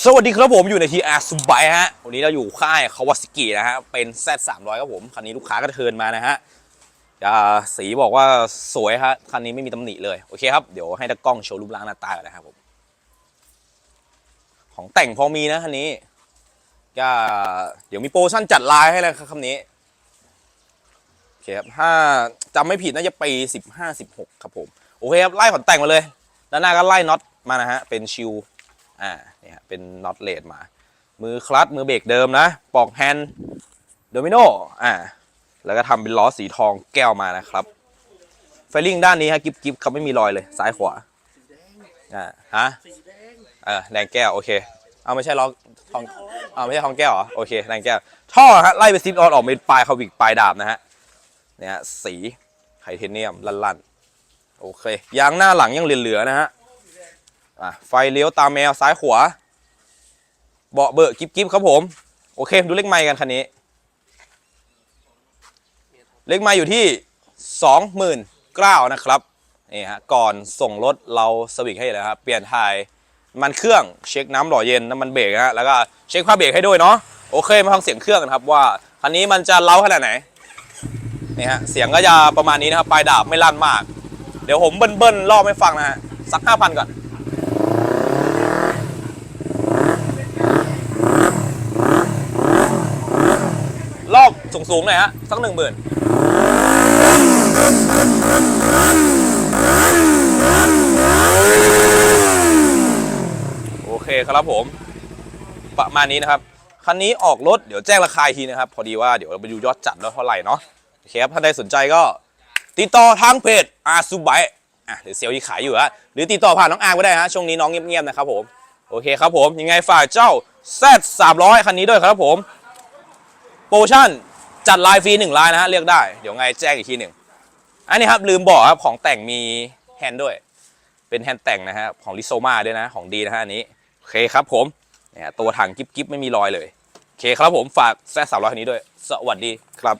สวัสดีครับผมอยู่ในทีอาร์สุบายฮะ วันนี้เราอยู่ค่ายคาวาสกินะฮะ เป็น Z 3 0 0ครับผม คันนี้ลูกค้าก็เทินมานะฮะอ่าสีบอกว่าสวยฮะ คันนี้ไม่มีตำหนิเลย โอเคครับ เดี๋ยวให้ตากล้องโชว์รูปร่างหน้าตากันนะครับผม ของแต่งพอมีนะคันนี้ก็เดี๋ยวมีโปรชั่นจัดลายให้เลยครับคันนี้ โอเคครับถ้าจำไม่ผิดน่าจะปี 15 16 ครับผม โอเคครับ ไล่ของแต่งมาเลย ด้านหน้าก็ไล่น็อตมานะฮะ เป็นชิวอ่า เนี่ยเป็นน็อตเลดมา มือคลัตช์มือเบรกเดิมนะ ปอกแฮนด์โดมิโนอ่าแล้วก็ทำเป็นล้อสีทองแก้วมานะครับไฟลิ่งด้านนี้ฮะกิฟกิฟเขาไม่มีรอยเลยซ้ายขวาอ่าฮะเออแดงแก้วโอเคเอาไม่ใช่ล้อทองเอาไม่ใช่ทองแก้วเหรอโอเคแดงแก้วท่อฮะไล่ไปซิปออนออกเป็นปลายคาวิกปลายดาบนะฮะเนี่ยฮะสีไทเทเนียมลั่นๆโอเคยางหน้าหลังยังเหลือๆนะฮะ อะไฟเลี้ยวตามแมวซ้ายขวา เบาะเบอะกิ๊บกิ๊บครับผม โอเค ดูเลขไมล์กันคันนี้ เลขไมล์อยู่ที่สองหมื่นเก้านะครับนี่ฮะก่อนส่งรถเราสวิกให้เลยครับเปลี่ยนถ่ายมันเครื่องเช็คน้ำหล่อเย็นน้ำมันเบรกฮะแล้วก็เช็คผ้าเบรกให้ด้วยเนาะโอเคมาฟังเสียงเครื่องกันครับว่าคันนี้มันจะเล้าขนาดไหนนี่ฮะเสียงก็จะประมาณนี้นะครับปลายดาบไม่ลั่นมาก เดี๋ยวผมเบิ้ลๆรอบให้ฟังนะฮะสักห้าพันก่อน ลอก สูงๆหน่อยฮะสักหนึ่งหมื่นโอเคครับผม ประมาณนี้นะครับ คันนี้ออกรถเดี๋ยวแจ้งราคาทีนะครับ พอดีว่าเดี๋ยวเราไปดูยอดจัดแล้วเท่าไหร่เนาะโอเคครับถ้าใดสนใจก็ติดต่อทางเพจอาซูไบอะหรือเซลล์ที่ขายอยู่ฮะหรือติดต่อผ่านน้องอาร์ก็ได้ฮะช่วงนี้น้องเงียบๆนะครับผมโอเคครับผมยังไงฝากเจ้า Z 300คันนี้ด้วยครับผม โปรชั่น จัดลายฟรีหนึ่งลายนะฮะเลือกได้เดี๋ยวไงแจ้งอีกทีหนึ่งอันนี้ครับลืมบอกครับของแต่งมีแฮนด์ด้วย เป็นแฮนด์แต่งนะฮะของลิโซมาด้วยนะของดีนะฮะอันนี้โอเคครับผมเนี่ยตัวถังกิ๊บกิ๊บไม่มีรอยเลยโอเคครับผมฝากแซ่สามร้อยคันนี้ด้วย สวัสดีครับ